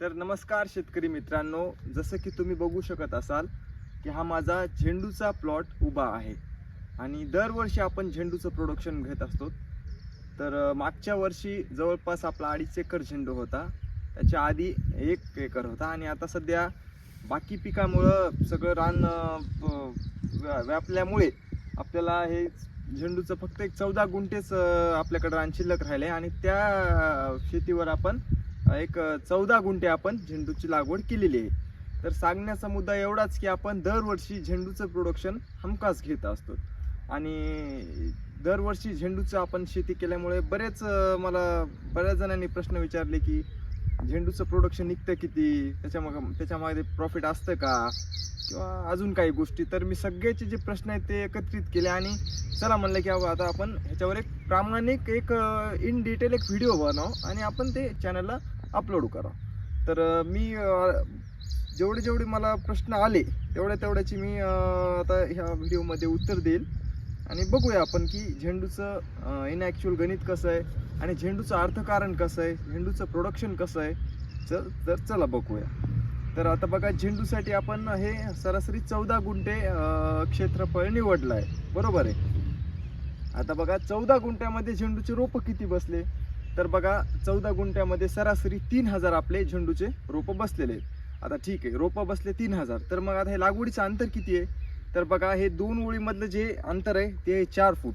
तर नमस्कार शेतकरी मित्रांनो जसं की तुम्ही बघू शकत असाल की हा माझा झेंडूचा प्लॉट उभा आहे. आणि दरवर्षी आपण झेंडूचं प्रोडक्शन घेत असतो. तर मागच्या वर्षी जवळपास आपला अडीच एकर झेंडू होता. त्याच्या आधी एक एकर होता आणि आता सध्या बाकी पिकामुळं सगळं रान व्या- व्यापल्यामुळे आपल्याला हे झेंडूचं फक्त एक चौदा गुंठेच आपल्याकडे रान शिल्लक राहिले आणि त्या शेतीवर आपण एक चौदा गुंठे आपण झेंडूची लागवड केलेली आहे. तर सांगण्याचा मुद्दा एवढाच की आपण दरवर्षी झेंडूचं प्रोडक्शन हमखास घेत असतो. आणि दरवर्षी झेंडूचं आपण शेती केल्यामुळे बरेच मला बऱ्याच जणांनी प्रश्न विचारले की झेंडूचं प्रोडक्शन निघतं किती? त्याच्यामग त्याच्यामध्ये प्रॉफिट असतं का? किंवा अजून काही गोष्टी. तर मी सगळ्याचे जे प्रश्न आहेत ते एकत्रित केले आणि चला म्हणलं की अहो, आता आपण ह्याच्यावर एक प्रामाणिक एक इन डिटेल एक व्हिडिओ बनव आणि आपण ते चॅनलला अपलोड करा. तर मी जेवढे जेवढे मला प्रश्न आले तेवढ्या तेवढ्याची मी आता ह्या व्हिडिओमध्ये उत्तर देईल. आणि बघूया आपण की झेंडूचं इन ॲक्च्युअल गणित कसं आहे आणि झेंडूचं अर्थकारण कसं आहे झेंडूचं प्रोडक्शन कसं आहे चल तर चला बघूया. तर आता बघा झेंडूसाठी आपण हे सरासरी चौदा गुंठे क्षेत्रफळ निवडलं आहे. बरोबर आहे? आता बघा चौदा गुंठ्यामध्ये झेंडूचे रोपं किती बसले? तर बघा चौदा गुंठ्यामध्ये सरासरी तीन हजार आपले झेंडूचे रोपं बसलेले आहेत. आता ठीक आहे रोपं बसले तीन हजार. तर मग आता हे लागवडीचं अंतर किती आहे? तर बघा हे दोन ओळीमधलं जे अंतर आहे ते आहे चार फूट.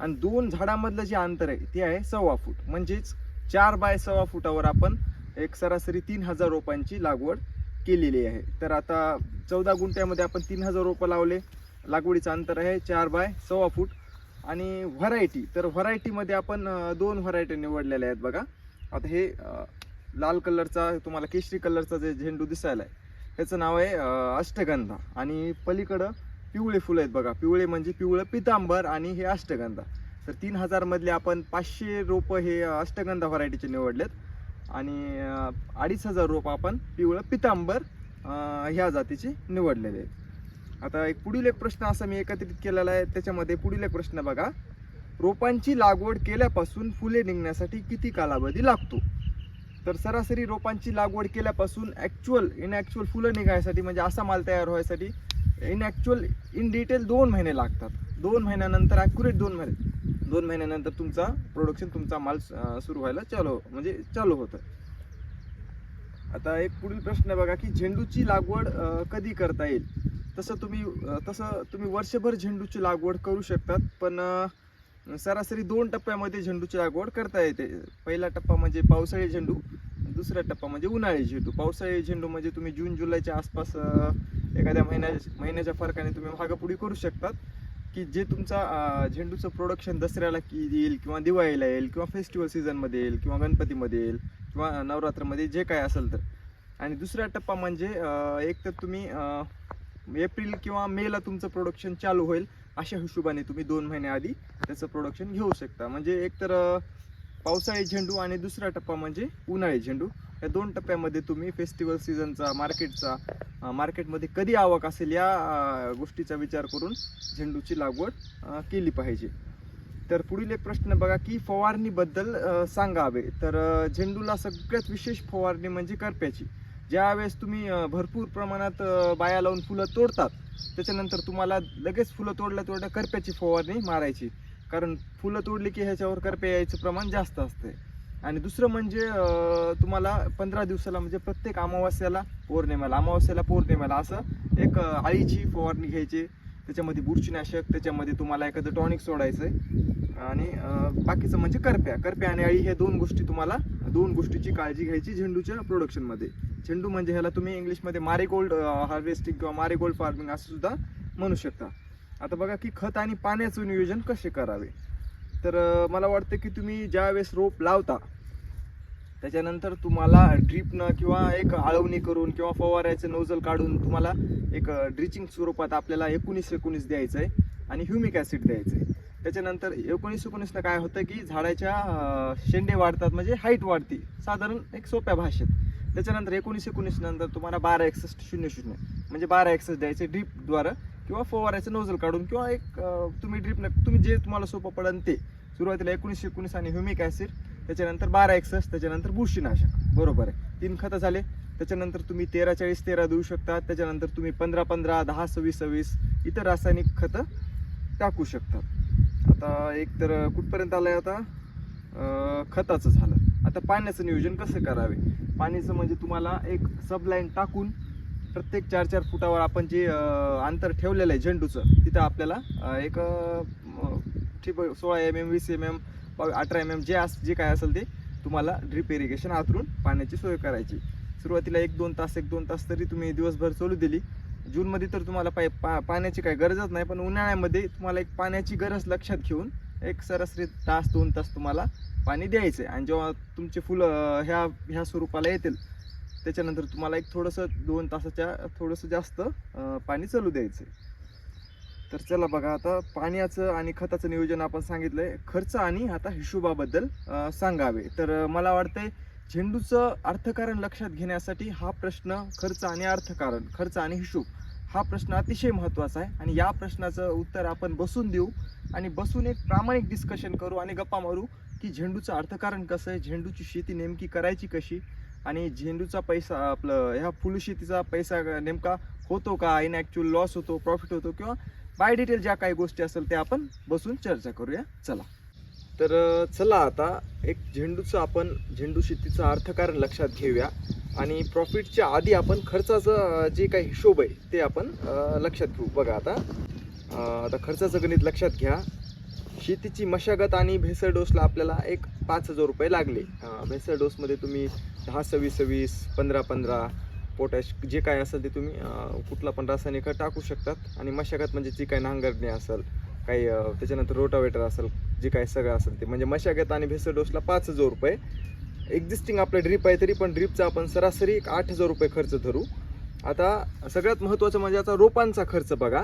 आणि दोन झाडामधलं जे अंतर आहे ते आहे सव्वा फूट. म्हणजेच चार बाय सव्वा फुटावर आपण एक सरासरी तीन हजार रोपांची लागवड केलेली आहे. तर आता चौदा गुंठ्यामध्ये आपण तीन हजार रोपं लावले. लागवडीचं अंतर आहे चार बाय सव्वा फूट. आणि व्हरायटी तर व्हरायटीमध्ये आपण दोन व्हरायटी निवडलेल्या आहेत बघा. आता हे लाल कलरचा तुम्हाला केशरी कलरचा जे झेंडू दिसायला आहे त्याचं नाव आहे अष्टगंधा. आणि पलीकडं पिवळे फुलं आहेत बघा. पिवळे म्हणजे पिवळं पितांबर आणि हे अष्टगंधा. तर तीन हजारमधले आपण पाचशे रोपं हे अष्टगंधा व्हरायटीचे निवडलेत. आणि अडीच हजार रोपं आपण पिवळं पितांबर ह्या जातीचे निवडलेले आहेत. आता एक पुढील एक प्रश्न असा मी एकत्रित केलेला आहे त्याच्यामध्ये पुढील एक प्रश्न बघा. रोपांची लागवड केल्यापासून फुले निघण्यासाठी किती कालावधी लागतो? तर सरासरी रोपांची लागवड केल्यापासून ॲक्च्युअल इन ॲक्च्युअल फुलं निघायसाठी म्हणजे असा माल तयार व्हायसाठी इन ॲक्च्युअल इन डिटेल दोन महिने लागतात. दोन महिन्यानंतर ॲक्युरेट दोन महिने दोन महिन्यानंतर तुमचा प्रोडक्शन तुमचा माल सुरू व्हायला चालू म्हणजे चालू होतं. आता एक पुढील प्रश्न बघा की झेंडूची लागवड कधी करता येईल? तसं तुम्ही तसं तुम्ही वर्षभर झेंडूची लागवड करू शकतात पण सरासरी दोन टप्प्यामध्ये झेंडूची लागवड करता येते. पहिला टप्पा म्हणजे पावसाळी झेंडू दुसरा टप्पा म्हणजे उन्हाळी झेंडू. पावसाळी झेंडू म्हणजे तुम्ही जून जुलैच्या आसपास एखाद्या महिन्या महिन्याच्या फरकाने तुम्ही मागापुढी करू शकतात की जे तुमचा झेंडूचं प्रोडक्शन दसऱ्याला की येईल किंवा दिवाळीला येईल किंवा फेस्टिवल सीझनमध्ये येईल किंवा गणपतीमध्ये येईल किंवा नवरात्रमध्ये जे काय असेल तर. आणि दुसरा टप्पा म्हणजे एक तर तुम्ही एप्रिल किंवा मेला तुमचं प्रोडक्शन चालू होईल अशा हिशोबाने तुम्ही दोन महिन्याआधी त्याचं प्रोडक्शन घेऊ शकता. म्हणजे एकतर पावसाळी झेंडू आणि दुसरा टप्पा म्हणजे उन्हाळी झेंडू. या दोन टप्प्यामध्ये तुम्ही फेस्टिवल सीझनचा मार्केटचा मार्केटमध्ये कधी आवक असेल या गोष्टीचा विचार करून झेंडूची लागवड केली पाहिजे. तर पुढील एक प्रश्न बघा की फवारणीबद्दल सांगावे. तर झेंडूला सगळ्यात विशेष फवारणी म्हणजे करप्याची. ज्यावेळेस तुम्ही भरपूर प्रमाणात बाया लावून फुलं तोडतात त्याच्यानंतर तुम्हाला लगेच फुलं तोडल्या तोडल्या करप्याची फवारणी मारायची. कारण फुलं तोडली की ह्याच्यावर करप्या यायचं प्रमाण जास्त असते आणि दुसरं म्हणजे तुम्हाला पंधरा दिवसाला म्हणजे प्रत्येक अमावस्याला पौर्णिमेला अमावास्याला पौर्णिमेला असं एक आळीची फवारणी घ्यायची. त्याच्यामध्ये बुरशीनाशक त्याच्यामध्ये तुम्हाला एखादं टॉनिक सोडायचं आहे आणि बाकीचं म्हणजे करप्या. करप्या आणि अळी हे दोन गोष्टी तुम्हाला दोन गोष्टीची काळजी घ्यायची झेंडूच्या प्रोडक्शनमध्ये झेंडू म्हणजे ह्याला तुम्ही इंग्लिशमध्ये मारेगोल्ड हार्वेस्टिंग किंवा मारेगोल्ड फार्मिंग असं सुद्धा म्हणू शकता. आता बघा की खत आणि पाण्याचं नियोजन कसे करावे? तर मला वाटतं की तुम्ही ज्यावेळेस रोप लावता त्याच्यानंतर तुम्हाला ड्रीपनं किंवा एक आळवणी करून किंवा फवाऱ्याचं नोजल काढून तुम्हाला एक ड्रिचिंग स्वरूपात आपल्याला एकोणीस एकोणीस द्यायचं आहे आणि ह्युमिक ॲसिड द्यायचं आहे त्याच्यानंतर एकोणीस एकोणीसनं काय होतं की झाडाच्या शेंडे वाढतात म्हणजे हाईट वाढते. साधारण एक सोप्या भाषेत. त्याच्यानंतर एकोणीस एकोणीस नंतर तुम्हाला बारा एकसष्ट शून्य शून्य म्हणजे बारा एकसष्ट द्यायचे ड्रीपद्वारा किंवा फवारायचं नोजल काढून किंवा एक तुम्ही ड्रीपनं तुम्ही जे तुम्हाला सोपं पडेल ते. सुरुवातीला एकोणीस एकोणीस आणि ह्युमिक ॲसिड त्याच्यानंतर बारा एकसष्ट त्याच्यानंतर बुरशीनाशक. बरोबर आहे. तीन खतं झाले. त्याच्यानंतर तुम्ही तेरा चाळीस तेरा देऊ शकता. त्याच्यानंतर तुम्ही पंधरा पंधरा दहा सव्वीस सव्वीस इतर रासायनिक खतं टाकू शकतात आता एक तर कुठपर्यंत आहे आता? खताचं झालं. आता पाण्याचं नियोजन कसं करावे? पाण्याचं म्हणजे तुम्हाला एक सबलाईन टाकून प्रत्येक चार चार फुटावर आपण जे अंतर ठेवलेलं आहे झेंडूचं तिथं आपल्याला एक ठीक सोळा एम एम वीस एम एम अठरा एम एम जे अस जे काय असेल ते तुम्हाला ड्रिप इरिगेशन हातरून पाण्याची सोय करायची. सुरुवातीला एक दोन तास एक दोन तास तरी तुम्ही दिवसभर चालू दिली. जूनमध्ये तर तुम्हाला पाय पा पाण्याची काही गरजच नाही पण उन्हाळ्यामध्ये तुम्हाला एक पाण्याची गरज लक्षात घेऊन एक सरासरी तास दोन तास तुम्हाला पाणी द्यायचं आहे आणि जेव्हा तुमचे फुलं ह्या ह्या स्वरूपाला येतील त्याच्यानंतर तुम्हाला एक थोडंसं दोन तासाच्या थोडंसं जास्त पाणी चालू द्यायचं आहे तर चला बघा आता पाण्याचं आणि खताचं नियोजन आपण सांगितलं आहे खर्च आणि आता हिशोबाबद्दल सांगावे. तर मला वाटतंय झेंडूचं अर्थकारण लक्षात घेण्यासाठी हा प्रश्न खर्च आणि अर्थकारण खर्च आणि हिशोब हा प्रश्न अतिशय महत्त्वाचा आहे. आणि या प्रश्नाचं उत्तर आपण बसून देऊ. आणि बसून एक प्रामाणिक डिस्कशन करू आणि गप्पा मारू की झेंडूचं अर्थकारण कसं आहे झेंडूची शेती नेमकी करायची कशी आणि झेंडूचा पैसा आपलं ह्या फुलशेतीचा पैसा नेमका होतो का इन ॲक्च्युअल लॉस होतो प्रॉफिट होतो किंवा बाय डिटेल ज्या काही गोष्टी असेल त्या आपण बसून चर्चा करूया. चला. तर चला आता एक झेंडूचं आपण झेंडू शेतीचं अर्थकारण लक्षात घेऊया. आणि प्रॉफिटच्या आधी आपण खर्चाचं जे काही हिशोब आहे ते आपण लक्षात घेऊ. बघा आता आता खर्चाचं गणित लक्षात घ्या. शेतीची मशागत आणि भेसळ डोसला आपल्याला एक पाच हजार रुपये लागले. भेसळ डोसमध्ये तुम्ही दहा सव्वीस सव्वीस पंधरा पंधरा पोटॅश जे काय असेल ते तुम्ही कुठला पण रासायनिक खत टाकू शकतात. आणि मशागत म्हणजे जी काही नांगरणी असेल काही त्याच्यानंतर रोटावेटर असेल जे काही सगळं असेल ते. म्हणजे मशागत आणि भेसळ डोसला पाच हजार रुपये. एक्झिस्टिंग आपलं ड्रीप आहे तरी पण ड्रीपचा आपण सरासरी एक आठ हजार रुपये खर्च धरू. आता सगळ्यात महत्त्वाचं म्हणजे आता रोपांचा खर्च बघा.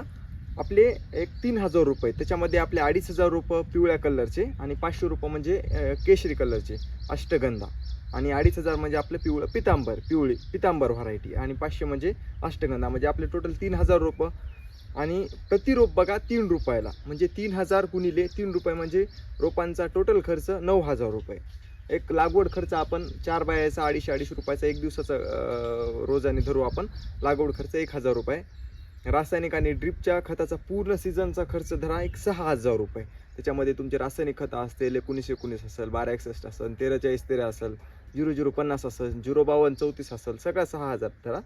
आपले एक तीन हजार रुपये त्याच्यामध्ये आपले अडीच हजार रुपये पिवळ्या कलरचे आणि पाचशे रुपये म्हणजे केशरी कलरचे अष्टगंधा. आणि अडीच हजार म्हणजे आपलं पिवळं पितांबर पिवळी पितांबर व्हरायटी आणि पाचशे म्हणजे अष्टगंधा म्हणजे आपले टोटल तीन हजार रुपये. आणि प्रति रोप बघा तीन रुपयाला. म्हणजे तीन हजार गुणिले तीन रुपये म्हणजे रोपांचा टोटल खर्च नऊ हजार रुपये. एक लागवड खर्च आपण चार बायाचा अडीचशे अडीचशे रुपयाचा एक दिवसाचा रोजाने धरू आपण. लागवड खर्च एक हजार रुपये. रासायनिक आणि ड्रिपच्या खताचा पूर्ण सीझनचा खर्च धरा एक सहा हजार रुपये. त्याच्यामध्ये तुमचे रासायनिक खतं असतील एकोणीस एकोणीस असेल बारा एकसष्ट असेल तेरा चाळीस तेरा असेल झिरो झिरो पन्नास असेल झिरो बावन्न चौतीस असेल सगळा सहा हजार धरा.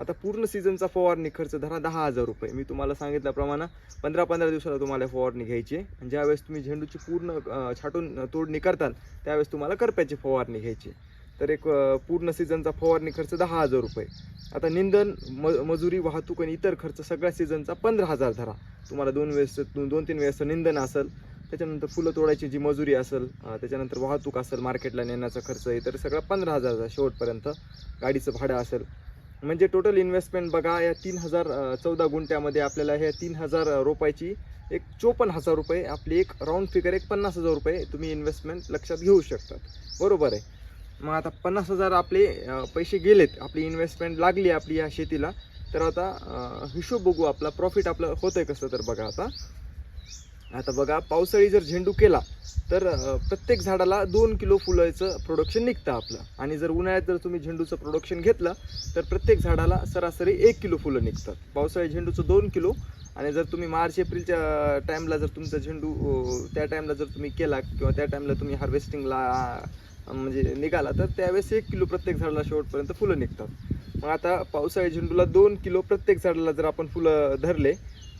आता पूर्ण सीझनचा फवारणी खर्च धरा दहा हजार रुपये. मी तुम्हाला सांगितल्याप्रमाणे पंधरा पंधरा दिवसाला तुम्हाला फवारणी घ्यायची आणि ज्यावेळेस तुम्ही झेंडूची पूर्ण छाटून तोडणी करताल त्यावेळेस तुम्हाला करप्याची फवारणी घ्यायची तर एक पूर्ण सीझनचा फवारणी खर्च दहा हजार रुपये. आता निंदन म मजुरी वाहतूक आणि इतर खर्च सगळ्या सीझनचा पंधरा हजार धरा. तुम्हाला दोन वेळेस दोन तीन वेळेसचं निंदन असेल त्याच्यानंतर फुलं तोडायची जी मजुरी असेल त्याच्यानंतर वाहतूक असेल मार्केटला नेण्याचा खर्च इतर सगळा पंधरा हजारचा शेवटपर्यंत. गाडीचं भाडं असेल म्हणजे टोटल इन्व्हेस्टमेंट बघा या तीन हजार चौदा गुंठ्यामध्ये आपल्याला ह्या तीन हजार रोपायची एक चोपन्न हजार रुपये आपली एक राऊंड फिगर एक पन्नास हजार रुपये तुम्ही इन्व्हेस्टमेंट लक्षात घेऊ शकतात. बरोबर आहे. मग आता पन्नास हजार आपले पैसे गेलेत आपली इन्व्हेस्टमेंट लागली आपली या शेतीला तर आता हिशोब बघू आपला प्रॉफिट आपलं होतं आहे कसं तर बघा आता. आता बघा पावसाळी जर झेंडू केला तर प्रत्येक झाडाला दोन किलो फुलाचं प्रोडक्शन निघतं आपलं. आणि जर उन्हाळ्यात जर तुम्ही झेंडूचं प्रोडक्शन घेतलं तर प्रत्येक झाडाला सरासरी एक किलो फुलं निघतात. पावसाळी झेंडूचं दोन किलो. आणि जर तुम्ही मार्च एप्रिलच्या टाईमला जर तुमचा झेंडू त्या टाईमला जर तुम्ही केला किंवा त्या टाईमला तुम्ही हार्वेस्टिंगला म्हणजे निघाला तर त्यावेळेस एक किलो प्रत्येक झाडाला शेवटपर्यंत फुलं निघतात. मग आता पावसाळी झेंडूला दोन किलो प्रत्येक झाडाला जर आपण फुलं धरले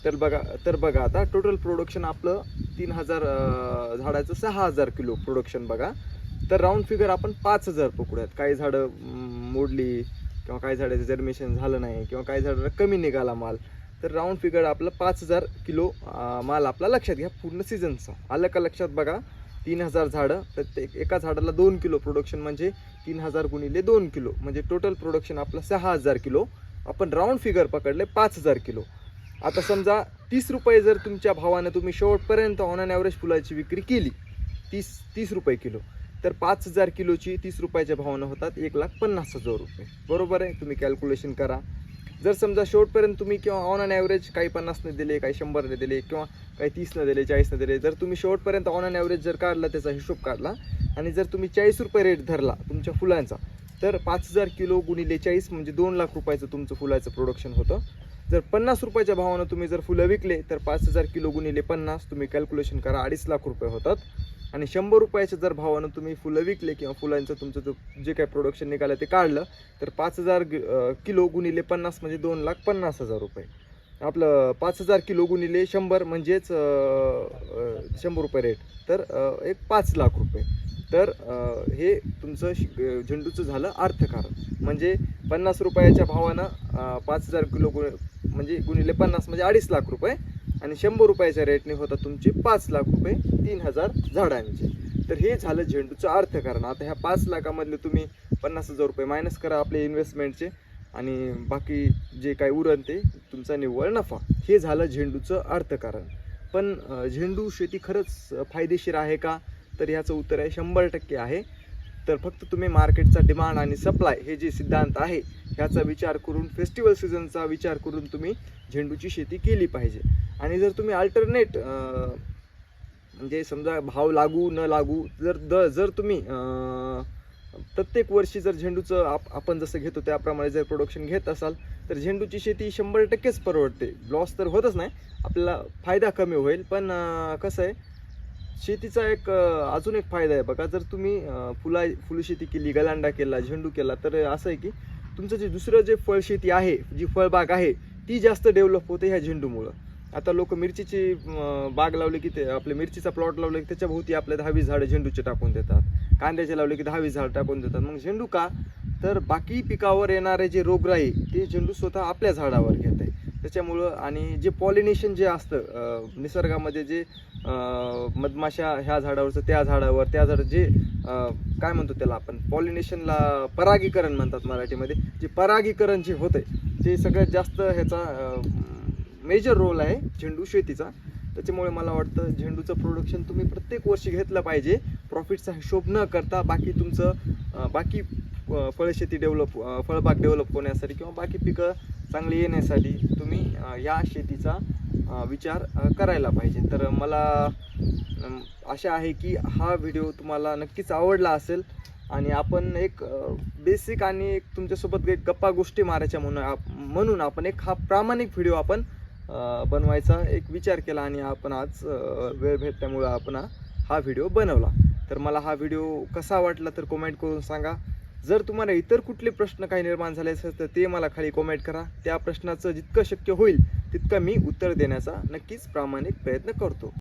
तर बघा तर बघा आता टोटल प्रोडक्शन आपलं तीन हजार झाडाचं सहा हजार किलो प्रोडक्शन बघा. तर राऊंड फिगर आपण पाच हजार पकडूयात. काही झाडं मोडली किंवा काही झाडाचं जर्मेशन झालं नाही किंवा काही झाडाला कमी निघाला माल तर राऊंड फिगर आपलं पाच हजार किलो माल आपला लक्षात घ्या पूर्ण सीझनचा आलं का लक्षात बघा? तीन हजार झाडं प्रत्येक एका झाडाला दोन किलो प्रोडक्शन म्हणजे तीन हजार गुणिले दोन किलो. म्हणजे टोटल प्रोडक्शन आपलं सहा हजार किलो. आपण राऊंड फिगर पकडले पाच हजार किलो. आता समजा तीस रुपये जर तुमच्या भावानं तुम्ही शेवटपर्यंत ऑन अन ॲव्हरेज फुलाची विक्री केली तीस तीस रुपये किलो तर पाच हजार किलोची तीस रुपयाच्या भावानं होतात एक लाख पन्नास हजार रुपये. बरोबर आहे? तुम्ही कॅल्क्युलेशन करा. जर समजा शेवटपर्यंत तुम्ही किंवा ऑन अन ॲव्हरेज काही पन्नासने दिले काही शंभरने दिले किंवा काही तीसनं दिले चाळीसनं दिले जर तुम्ही शेवटपर्यंत ऑन अन ॲव्हरेज जर काढला त्याचा हिशोब काढला आणि जर तुम्ही चाळीस रुपये रेट धरला तुमच्या फुलांचा तर पाच हजार किलो गुणिले चाळीस म्हणजे दोन लाख रुपयाचं तुमचं फुलाचं प्रोडक्शन होतं. जर पन्नास रुपयाच्या भावानं तुम्ही जर फुलं विकले तर पाच हजार किलो गुणिले पन्नास तुम्ही कॅल्क्युलेशन करा अडीच लाख रुपये होतात. आणि शंभर रुपयाच्या जर भावानं तुम्ही फुलं विकले किंवा फुलांचं तुमचं जो जे काही प्रोडक्शन निघालं ते काढलं तर पाच हजार किलो गुणिले पन्नास म्हणजे दोन लाख पन्नास हजार रुपये. आपलं पाच हजार किलो गुणिले शंभर म्हणजेच शंभर रुपये रेट तर एक पाच लाख रुपये. तर हे तुमचं झेंडूचं झालं अर्थकारण. म्हणजे पन्नास रुपयाच्या भावानं पाच हजार किलो गुण म्हणजे गुणिले पन्नास म्हणजे अडीच लाख रुपये. आणि शंभर रुपयाच्या रेटने होता तुमचे पाच लाख रुपये तीन हजार झाडांचे. तर हे झालं झेंडूचं अर्थकारण. आता ह्या पाच लाखामधले तुम्ही पन्नास हजार रुपये मायनस करा आपले इन्व्हेस्टमेंटचे आणि बाकी जे काही उरण ते तुमचा निव्वळ नफा. हे झालं झेंडूचं अर्थकारण. पण झेंडू शेती खरंच फायदेशीर आहे का? तर ह्याचं उत्तर आहे शंभर टक्के आहे. तर फक्त तुम्ही मार्केटचा डिमांड आणि सप्लाय हे जे सिद्धांत आहे ह्याचा विचार करून फेस्टिवल सीझनचा विचार करून तुम्ही झेंडूची शेती केली पाहिजे. आणि जर तुम्ही अल्टरनेट म्हणजे समजा भाव लागू न लागू जर द जर तुम्ही प्रत्येक वर्षी जर झेंडूचं आप आपण जसं घेतो त्याप्रमाणे जर प्रोडक्शन घेत असाल तर झेंडूची शेती शंभर टक्केच परवडते. लॉस तर होतच नाही. आपल्याला फायदा कमी होईल. पण कसं आहे शेतीचा एक अजून एक फायदा आहे बघा जर तुम्ही फुला फुलशेती केली गलांडा केला झेंडू केला तर असं आहे की तुमचं जे दुसरं जे फळशेती आहे जी फळबाग आहे ती जास्त डेव्हलप होते ह्या झेंडूमुळं. आता लोक मिरचीची बाग लावली की ते आपले मिरचीचा प्लॉट लावले की त्याच्याभोवती आपल्या दहावीस झाडं झेंडूचे टाकून देतात. कांद्याचे लावले की दहावीस झाड टाकून देतात. मग झेंडू का? तर बाकी पिकावर येणारे जे रोगराई ते झेंडू स्वतः आपल्या झाडावर घेत आहे. त्याच्यामुळं आणि जे पॉलिनेशन जे असतं निसर्गामध्ये जे मधमाशा ह्या झाडावरचं त्या झाडावर त्या झाड जे काय म्हणतो त्याला आपण पॉलिनेशनला परागीकरण म्हणतात मराठीमध्ये. जे परागीकरण जे होतंय ते सगळ्यात जास्त ह्याचा मेजर रोल आहे झेंडू शेतीचा. त्याच्यामुळे मला वाटतं झेंडूचं प्रोडक्शन तुम्ही प्रत्येक वर्षी घेतलं पाहिजे. प्रॉफिटचा हिशोब न करता बाकी तुमचं बाकी फळशेती डेव्हलप फळबाग डेव्हलप होण्यासाठी किंवा बाकी पिकं चांगली येण्यासाठी तुम्ही या शेतीचा विचार करायला पाहिजे. तर मला आशा आहे की हा व्हिडिओ तुम्हाला नक्कीच आवडला असेल. आणि आपण एक बेसिक आणि एक तुमच्यासोबत एक गप्पा गोष्टी मारायच्या म्हणून म्हणून आपण एक हा प्रामाणिक व्हिडिओ आपण बनवायचा एक विचार केला आणि आपण आज वेळ भेटल्यामुळं आपण हा- हा व्हिडिओ बनवला. तर मला हा व्हिडिओ कसा वाटला तर कमेंट करून सांगा. जर तुम्हाला इतर कुठले प्रश्न काही निर्माण झाले असेल तर ते मला खाली कॉमेंट करा. त्या प्रश्नाचं जितकं शक्य होईल तितकं मी उत्तर देण्याचा नक्कीच प्रामाणिक प्रयत्न करतो.